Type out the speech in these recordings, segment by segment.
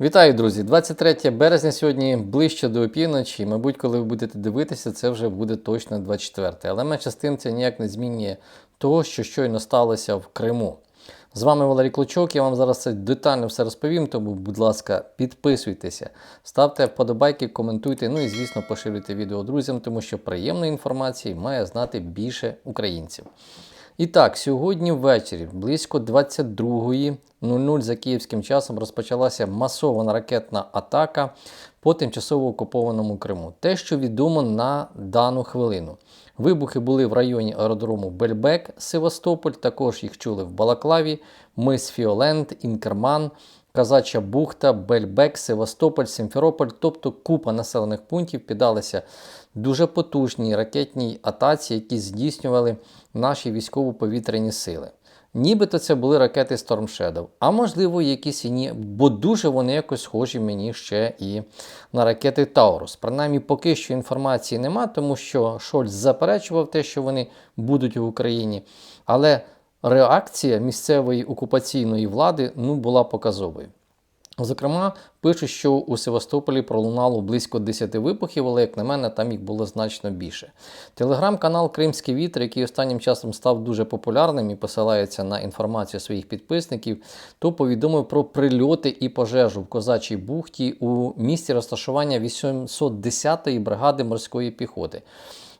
Вітаю, друзі! 23 березня сьогодні ближче до опівночі. Мабуть, коли ви будете дивитися, це вже буде точно 24. Але менше з тим це ніяк не змінює того, що щойно сталося в Криму. З вами Валерій Клочок, я вам зараз це детально все розповім, тому, будь ласка, підписуйтеся, ставте вподобайки, коментуйте, ну і, звісно, поширюйте відео друзям, тому що приємної інформації має знати більше українців. І так, сьогодні ввечері, близько 22.00 за київським часом, розпочалася масована ракетна атака по тимчасово окупованому Криму. Те, що відомо на дану хвилину. Вибухи були в районі аеродрому Бельбек, Севастополь, також їх чули в Балаклаві, Мис Фіолент, Інкерман, Казача Бухта, Бельбек, Севастополь, Сімферополь, тобто купа населених пунктів піддалися дуже потужній ракетній атаці, які здійснювали наші військово-повітряні сили. Нібито це були ракети Storm Shadow, а можливо, якісь і ні, бо дуже вони якось схожі мені ще і на ракети Таурус. Принаймні, поки що інформації нема, тому що Шольц заперечував те, що вони будуть в Україні. Але реакція місцевої окупаційної влади ну, була показовою. Зокрема, пишуть, що у Севастополі пролунало близько 10 вибухів, але, як на мене, там їх було значно більше. Телеграм-канал Кримський вітер, який останнім часом став дуже популярним і посилається на інформацію своїх підписників, то повідомив про прильоти і пожежу в Козачій бухті у місті розташування 810-ї бригади морської піхоти.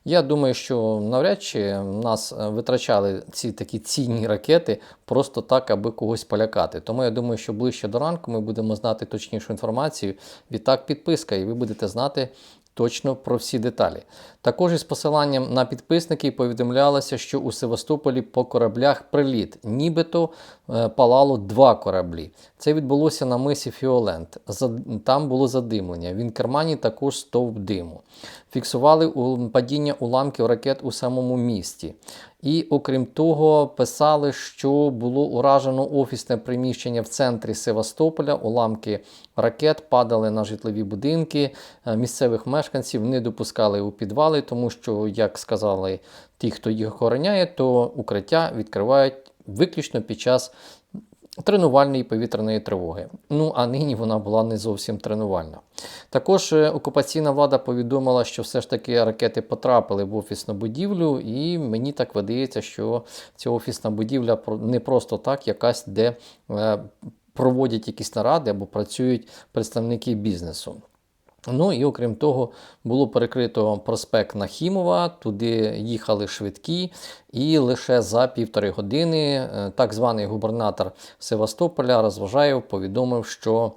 Я думаю, що навряд чи нас е, витрачали ці такі цінні ракети просто так, аби когось полякати. Тому я думаю, що ближче до ранку ми будемо знати точнішу інформацію. Відтак, підписка, і ви будете знати. Точно про всі деталі. Також із посиланням на підписників повідомлялося, що у Севастополі по кораблях приліт, нібито е, палало два кораблі. Це відбулося на мисі Фіолент. Там було задимлення. В Інкермані також стовп диму. Фіксували падіння уламків ракет у самому місті. І, окрім того, писали, що було уражено офісне приміщення в центрі Севастополя. Уламки ракет падали на житлові будинки. Е, місцевих мешканців не допускали у підвали, тому що, як сказали ті, хто їх охороняє, то укриття відкривають виключно під час тренувальної повітряної тривоги. Ну а нині вона була не зовсім тренувальна. Також е, окупаційна влада повідомила, що все ж таки ракети потрапили в офісну будівлю, і мені так видається, що ця офісна будівля не просто так, якась де е, проводять якісь наради або працюють представники бізнесу. Ну і окрім того, було перекрито проспект Нахімова, туди їхали швидкі, і лише за півтори години е, так званий губернатор Севастополя Розважаєв повідомив, що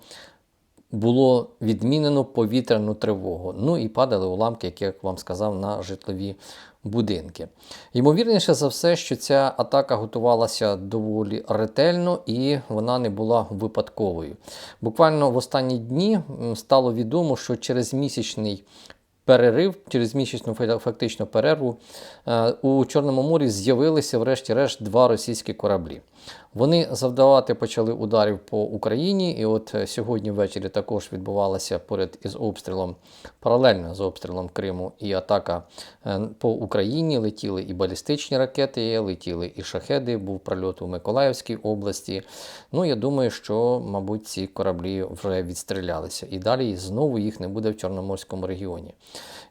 було відмінено повітряну тривогу. Ну і падали уламки, як я вам сказав, на житлові будинки. Ймовірніше за все, що ця атака готувалася доволі ретельно і вона не була випадковою. Буквально в останні дні стало відомо, що через місячний перерив, через місячну фактично перерву е, у Чорному морі з'явилися, врешті-решт, два російські кораблі. Вони завдавати почали ударів по Україні, і от е, сьогодні ввечері також відбувалася поряд із обстрілом, паралельно з обстрілом Криму і атака е, по Україні. Летіли і балістичні ракети, летіли і шахеди, був прольот у Миколаївській області. Ну, я думаю, що, мабуть, ці кораблі вже відстрілялися. І далі знову їх не буде в Чорноморському регіоні.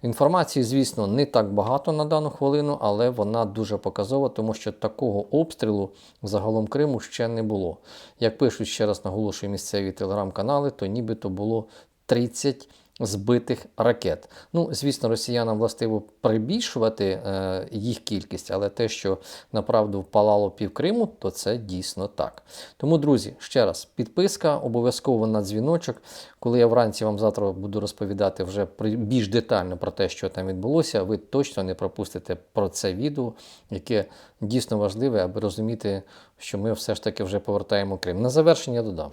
Інформації, звісно, не так багато на дану хвилину, але вона дуже показова, тому що такого обстрілу загалом Криму ще не було. Як пишуть ще раз наголошую місцеві телеграм-канали, то нібито було 30 збитих ракет. Ну, звісно, росіянам властиво прибільшувати е, їх кількість, але те, що направду впалало пів Криму, то це дійсно так. Тому, друзі, ще раз, підписка, обов'язково на дзвіночок. Коли я вранці вам завтра буду розповідати вже більш детально про те, що там відбулося, ви точно не пропустите про це відео, яке дійсно важливе, аби розуміти, що ми все ж таки вже повертаємо Крим. На завершення додам,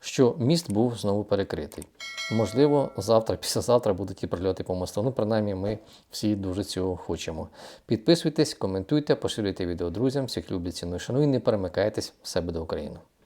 що міст був знову перекритий. Можливо, завтра, післязавтра будуть і прильоти по мосту. Ну, принаймні, ми всі дуже цього хочемо. Підписуйтесь, коментуйте, поширюйте відео друзям, всіх люблять ціну і шану і не перемикайтесь в себе до України.